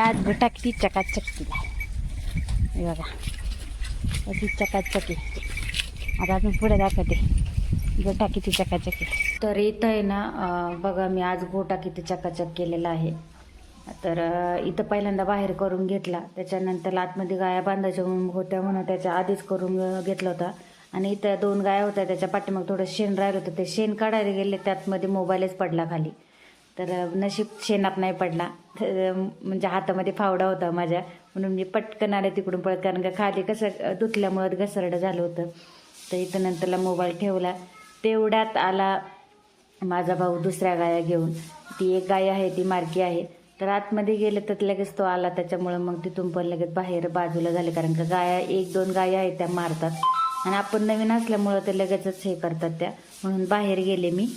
आज गोटा चकाचक केला हे बघा. किती चकाचक. आहे आता अजून पुढे दाखवते. गोटा किती चकाचकी. तर इथं आहे ना बघा मी आज गोटा किती चकाचक केलेला आहे. तर इथं पहिल्यांदा बाहेर करून घेतला. त्याच्यानंतर आतमध्ये गाया बांधायच्या म्हणून होत्या म्हणून त्याच्या आधीच करून घेतला होता. आणि इथं दोन गाया होत्या. त्याच्या पाठीमाग थोडं शेण राहिलं होतं. ते शेण काढायला गेले त्यातमध्ये मोबाईलच पडला खाली. तर नशीब शेणात नाही पडला. तर म्हणजे हातामध्ये फावडा होता माझ्या. म्हणून मी पटकन आले तिकडून पळत कारण का खाली कसं धुतल्यामुळं घसरडं झालं होतं. तर इथं नंतरला मोबाईल ठेवला. तेवढ्यात आला माझा भाऊ दुसऱ्या गाया घेऊन. ती एक गाय आहे ती मार्की आहे. तर आतमध्ये गेलं तर लगेच तो आला. त्याच्यामुळं मग तिथून पण लगेच बाहेर बाजूला झाले. कारण का गाया एक दोन गाया आहेत त्या मारतात. आणि आपण नवीन असल्यामुळं ते लगेचच हे करतात त्या. म्हणून बाहेर गेले मी.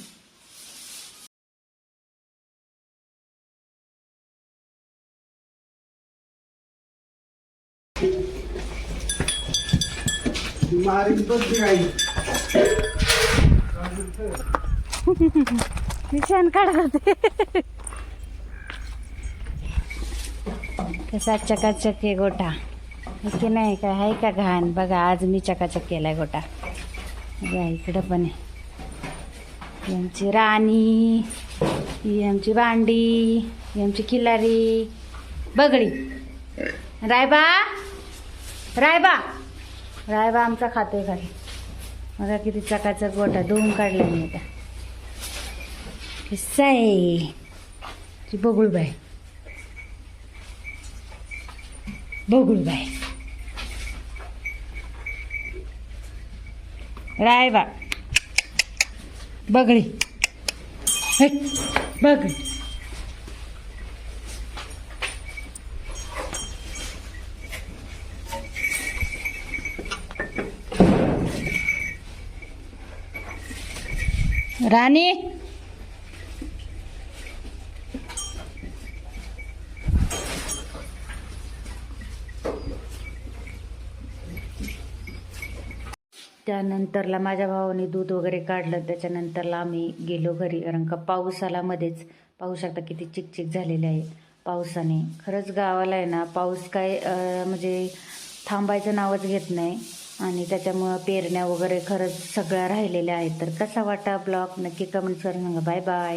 मारीन बघ निशाण काढत कसा चकाचक आहे गोटा. इथे नाही? काय आहे का घाण? बघा आज मी चकाचक केलाय गोटा. बघा इकडं पण आहे. ही आमची राणी ही आमची भांडी ही आमची खिलारी. बगडी. रायबा? रायबा? रायबा आमचा खातोय खाली बघा किती चकाचा गोटा धुवून काढला मी आता. किस्सा आहे. ती बगुळबाई. बगुळबाई. रायबा. बगळी. हे, राणी? त्यानंतरला माझ्या भावाने दूध वगैरे काढलं. त्याच्यानंतरला आम्ही गेलो घरी. कारण का पाऊस आला मध्येच पाहू शकता किती चिकचिक झालेले आहे पावसाने. खरंच गावाला आहे ना पाऊस काय म्हणजे थांबायचं नावच घेत नाही. आणि त्याच्यामुळं पेरण्या वगैरे खरंच सगळ्या राहिलेल्या आहेत. तर कसा वाटा ब्लॉग? नक्की कमेंट करून सांगा. Bye bye